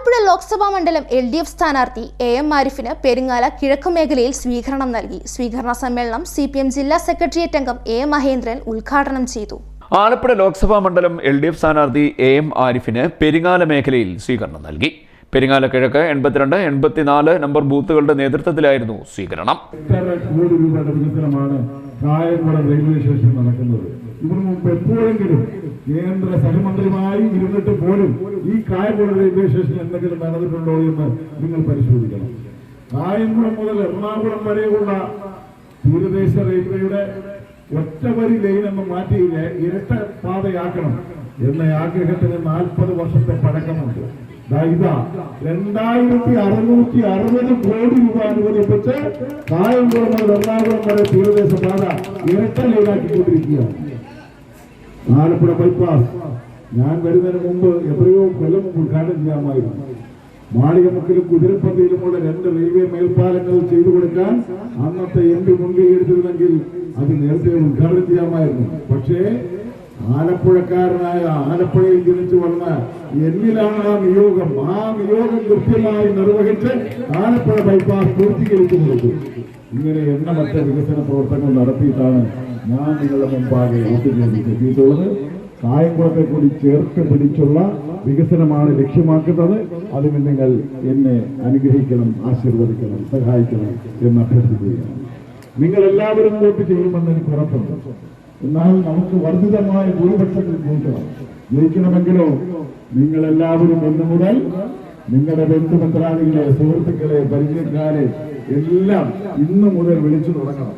ആലപ്പുഴ ലോക്സഭാ മണ്ഡലം L D F സ്ഥാനാർത്ഥി A M ആരിഫിന് പെരിങ്ങാല കിഴക്ക് മേഖലയിൽ സ്വീകരണം നൽകി. സ്വീകരണ സമ്മേളനം സി പി എം ജില്ലാ സെക്രട്ടേറിയറ്റ് അംഗം എ മഹേന്ദ്രൻ ഉദ്ഘാടനം ചെയ്തു. ആലപ്പുഴ ലോക്സഭാ മണ്ഡലം എൽ ഡി എഫ് സ്ഥാനാർത്ഥി എ എം ആരിഫിന് പെരിങ്ങാല മേഖലയിൽ സ്വീകരണം നൽകി. പെരിങ്ങാല കിഴക്ക് എൺപത്തിരണ്ട് എൺപത്തിനാല് നമ്പർ ബൂത്തുകളുടെ നേതൃത്വത്തിലായിരുന്നു സ്വീകരണം. റെയിൽവേ സ്റ്റേഷൻ നടക്കുന്നത്. ഇതിനു മുമ്പ് എപ്പോഴെങ്കിലും കേന്ദ്ര സഹമന്ത്രിമാരി ഇരുന്നിട്ട് പോലും ഈ കായംകുളം റെയിൽവേ സ്റ്റേഷൻ എന്തെങ്കിലും നടന്നിട്ടുണ്ടോ എന്ന് നിങ്ങൾ പരിശോധിക്കണം. കായംകുളം മുതൽ എറണാകുളം വരെയുള്ള തീരദേശ റെയിൽവേയുടെ ഒറ്റവരി ലൈൻ എന്ന് മാറ്റി ഇരട്ട പാതയാക്കണം എന്ന ആഗ്രഹത്തിന് നാൽപ്പത് വർഷത്തെ പഴക്കമുണ്ട്. ഇതാ രണ്ടായിരത്തി അറുന്നൂറ്റി അറുപത് കോടി രൂപ അനുവദിപ്പിച്ച് കായംകുളം മുതൽ എറണാകുളം വരെ തീരദേശ പാത ഇരട്ട ലൈനാക്കിക്കൊണ്ടിരിക്കുകയാണ് ആലപ്പുഴ ബൈപ്പാസ്. ഞാൻ വരുന്നതിന് മുമ്പ് എത്രയോ കൊല്ലം മുമ്പ് ഉദ്ഘാടനം ചെയ്യാമായിരുന്നു. മാളികമുക്കിലും കുതിരപ്പള്ളിയിലുമുള്ള രണ്ട് റെയിൽവേ മേൽപ്പാലങ്ങൾ ചെയ്തു കൊടുക്കാൻ അന്നത്തെ എം പി മുൻകൈയെടുത്തിരുന്നെങ്കിൽ അത് നേരത്തെ ഉദ്ഘാടനം ചെയ്യാമായിരുന്നു. പക്ഷേ ആലപ്പുഴക്കാരനായ ആലപ്പുഴയിൽ ജനിച്ചു വന്ന എന്നിലാണ് ആ നിയോഗം. ആ നിയോഗം കൃത്യമായി നിർവഹിച്ച് ആലപ്പുഴ ബൈപ്പാസ് പൂർത്തീകരിച്ചു കൊടുത്തു. ഇങ്ങനെ എണ്ണമറ്റ വികസന പ്രവർത്തനങ്ങൾ നടത്തിയിട്ടാണ് ഞാൻ നിങ്ങളുടെ മുമ്പാകെ ചെയ്തിട്ടുള്ളത് കായംകുളത്തെ കൂടി ചേർത്ത് പിടിച്ചുള്ള വികസനമാണ് ലക്ഷ്യമാക്കുന്നത്. അതിന് നിങ്ങൾ എന്നെ അനുഗ്രഹിക്കണം ആശീർവദിക്കണം സഹായിക്കണം എന്ന് അഭ്യർത്ഥിക്കുകയാണ്. നിങ്ങൾ എല്ലാവരും വോട്ട് ചെയ്യുമെന്ന് എനിക്ക് ഉറപ്പുണ്ട്. എന്നാൽ നമുക്ക് വർദ്ധിതമായ ഭൂരിപക്ഷത്തിൽ ജയിക്കണം ജയിക്കണമെങ്കിലോ നിങ്ങൾ എല്ലാവരും ഒന്നു മുതൽ നിങ്ങളുടെ ബന്ധുമിത്രാദികളെ സുഹൃത്തുക്കളെ പരിചയക്കാരെ എല്ലാം ഇന്നു മുതൽ വിളിച്ചു തുടങ്ങണം.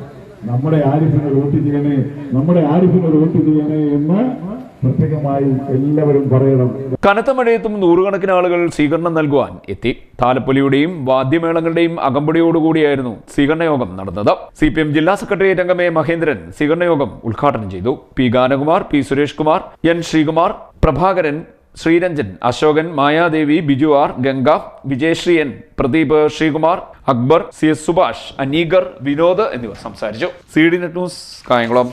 നമ്മുടെ ആരിഫിന് വോട്ട് ചെയ്യണേ നമ്മുടെ ആരിഫിന് വോട്ട് ചെയ്യണേ എന്ന് പ്രത്യേകമായി എല്ലാവരും പറയണം. കനത്ത മഴയത്തും നൂറുകണക്കിന് ആളുകൾ സ്വീകരണം നൽകുവാൻ എത്തി. താലപ്പൊലിയുടെയും വാദ്യമേളങ്ങളുടെയും അകമ്പടിയോടുകൂടിയായിരുന്നു സ്വീകരണ യോഗം നടന്നത്. സി പി എം ജില്ലാ സെക്രട്ടേറിയറ്റ് എ മഹേന്ദ്രൻ സ്വീകരണ യോഗം ഉദ്ഘാടനം ചെയ്തു. P Ganakumar P Suresh Kumar N Sreekumar Prabhakaran Sreeranjan Ashokan Mayadevi Biju R Ganga Vijayasree N Pradeep Sreekumar Akbar C S Subhash Aneegar Vinod എന്നിവർ സംസാരിച്ചു. C D net news Kayamkulam.